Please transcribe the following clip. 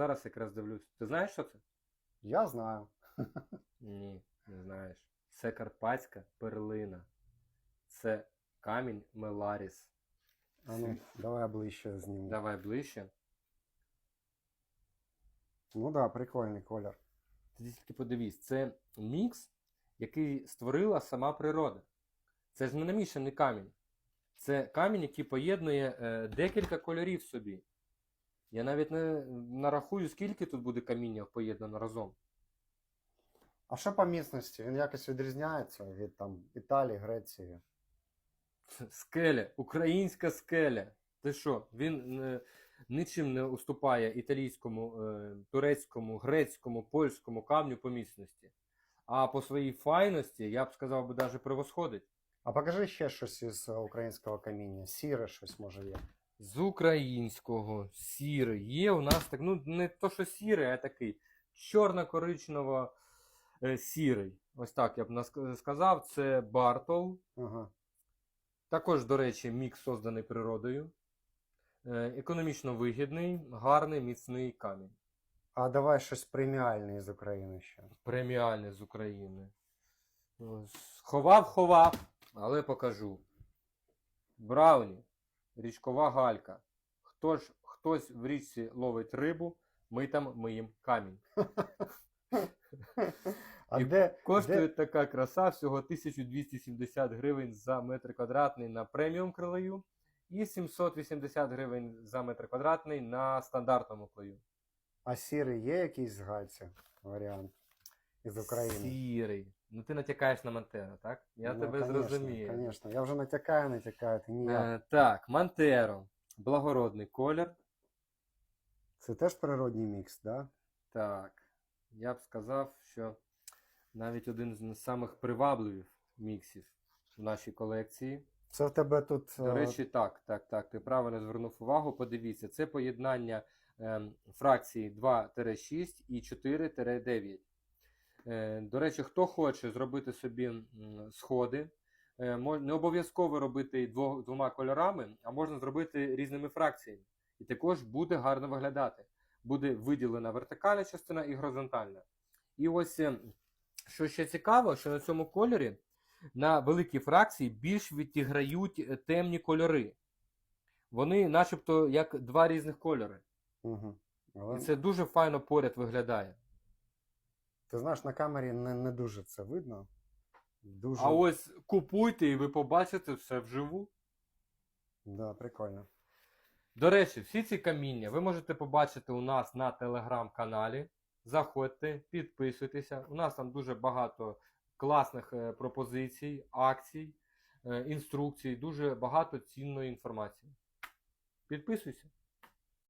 Зараз якраз дивлюсь. Ти знаєш, що це? Я знаю. Ні, не знаєш. Це карпатська перлина. Це камінь Меларіс. А ну, давай ближче зніму. Давай ближче. Ну да, прикольний колір. Ти тільки подивись, це мікс, який створила сама природа. Це ж не намішаний камінь. Це камінь, який поєднує е, декілька кольорів собі. Я навіть не нарахую, скільки тут буде каміння поєднано разом. А що по міцності? Він якось відрізняється від там Італії, Греції. Скеля, українська скеля. Ти що? Він е, нічим не уступає італійському, е, турецькому, грецькому, польському камню по міцності. А по своїй файності, я б сказав би, навіть превосходить. А покажи ще щось із українського каміння. Сіре щось може є. З українського сірий. Є у нас так, ну не то, що сірий, а такий чорно-коричнево е, сірий. Ось так я б сказав. Це Бартол. Ага. Також, до речі, мікс созданий природою. Е, Економічно вигідний, гарний, міцний камінь. А давай щось преміальне з України ще. Преміальний з України. Ховав, ховав, але покажу. Брауні, річкова галька. Хто ж, хтось в річці ловить рибу, ми там миємо камінь. А І де, Коштує де, така краса всього 1270 гривень за метр квадратний на преміум крилею і 780 гривень за метр квадратний на стандартному клею. а сірий є якийсь з Гальці варіант із України? Сірий. Ну ти натякаєш на Монтеро, так? Я Ну, тебе конечно, зрозумію. Конечно. Я вже натякаю, натякаю, ти ніяк. Е, так, Монтеро. Благородний колір. Це теж природній мікс, да? Так. Я б сказав, що навіть один з самих привабливих міксів в нашій колекції. Це в тебе тут. До е, речі, так, так, так. Ти правильно звернув увагу. Подивіться, це поєднання ем, фракцій 2-6 і 4-9. Е, до речі, хто хоче зробити собі сходи, е, не обов'язково робити двома кольорами, а можна зробити різними фракціями. І також буде гарно виглядати. Буде виділена вертикальна частина і горизонтальна. І ось е, що ще цікаво, що на цьому кольорі на великій фракції більш відіграють темні кольори. Вони начебто як два різних кольори. Угу. Але, І це дуже файно поряд виглядає. Ти знаєш, на камері не, не дуже це видно. Дуже. А ось купуйте і ви побачите все вживу. Да, прикольно. До речі, всі ці каміння ви можете побачити у нас на телеграм-каналі. Заходьте, підписуйтеся. У нас там дуже багато класних е, пропозицій, акцій, е, інструкцій, дуже багато цінної інформації. Підписуйся.